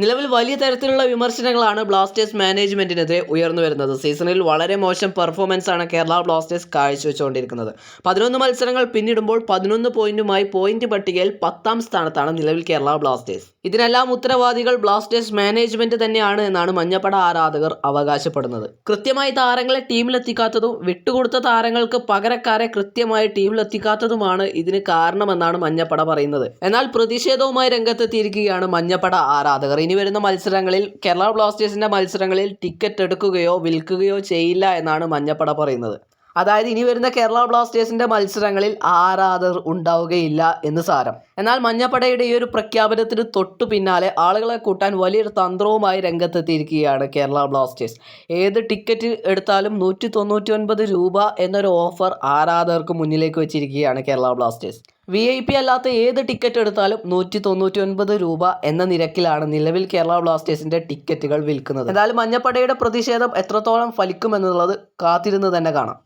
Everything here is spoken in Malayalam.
നിലവിൽ വലിയ തരത്തിലുള്ള വിമർശനങ്ങളാണ് ബ്ലാസ്റ്റേഴ്സ് മാനേജ്മെന്റിനെതിരെ ഉയർന്നു വരുന്നത്. സീസണിൽ വളരെ മോശം പെർഫോമൻസ് ആണ് കേരള ബ്ലാസ്റ്റേഴ്സ് കാഴ്ചവെച്ചുകൊണ്ടിരിക്കുന്നത്. പതിനൊന്ന് മത്സരങ്ങൾ പിന്നിടുമ്പോൾ പതിനൊന്ന് പോയിന്റുമായി പോയിന്റ് പട്ടികയിൽ പത്താം സ്ഥാനത്താണ് നിലവിൽ കേരള ബ്ലാസ്റ്റേഴ്സ്. ഇതിനെല്ലാം ഉത്തരവാദികൾ ബ്ലാസ്റ്റേഴ്സ് മാനേജ്മെന്റ് തന്നെയാണ് എന്നാണ് മഞ്ഞപ്പട ആരാധകർ അവകാശപ്പെടുന്നത്. കൃത്യമായി താരങ്ങളെ ടീമിലെത്തിക്കാത്തതും വിട്ടുകൊടുത്ത താരങ്ങൾക്ക് പകരക്കാരെ കൃത്യമായി ടീമിലെത്തിക്കാത്തതുമാണ് ഇതിന് കാരണമെന്നാണ് മഞ്ഞപ്പട പറയുന്നത്. എന്നാൽ പ്രതിഷേധവുമായി രംഗത്തെത്തിയിരിക്കുകയാണ് മഞ്ഞപ്പട ആരാധകർ. ഇനി വരുന്ന മത്സരങ്ങളിൽ കേരള ബ്ലാസ്റ്റേഴ്സിന്റെ മത്സരങ്ങളിൽ ടിക്കറ്റ് എടുക്കുകയോ വിൽക്കുകയോ ചെയ്യില്ല എന്നാണ് മഞ്ഞപ്പട പറയുന്നത്. അതായത് ഇനി വരുന്ന കേരള ബ്ലാസ്റ്റേഴ്സിന്റെ മത്സരങ്ങളിൽ ആരാധർ ഉണ്ടാവുകയില്ല എന്ന് സാരം. എന്നാൽ മഞ്ഞപ്പടയുടെ ഈ ഒരു പ്രഖ്യാപനത്തിന് തൊട്ടു പിന്നാലെ ആളുകളെ കൂട്ടാൻ വലിയൊരു തന്ത്രവുമായി രംഗത്തെത്തിയിരിക്കുകയാണ് കേരള ബ്ലാസ്റ്റേഴ്സ്. ഏത് ടിക്കറ്റ് എടുത്താലും നൂറ്റി രൂപ എന്നൊരു ഓഫർ ആരാധകർക്ക് മുന്നിലേക്ക് വെച്ചിരിക്കുകയാണ് Kerala Blasters. V I P അല്ലാത്ത ഏത് ടിക്കറ്റ് എടുത്താലും നൂറ്റി തൊണ്ണൂറ്റി ഒൻപത് രൂപ എന്ന നിരക്കിലാണ് നിലവിൽ കേരള ബ്ലാസ്റ്റേഴ്സിന്റെ ടിക്കറ്റുകൾ വിൽക്കുന്നത്. എന്തായാലും മഞ്ഞപ്പടയുടെ പ്രതിഷേധം എത്രത്തോളം ഫലിക്കുമെന്നുള്ളത് കാത്തിരുന്ന് തന്നെ കാണാം.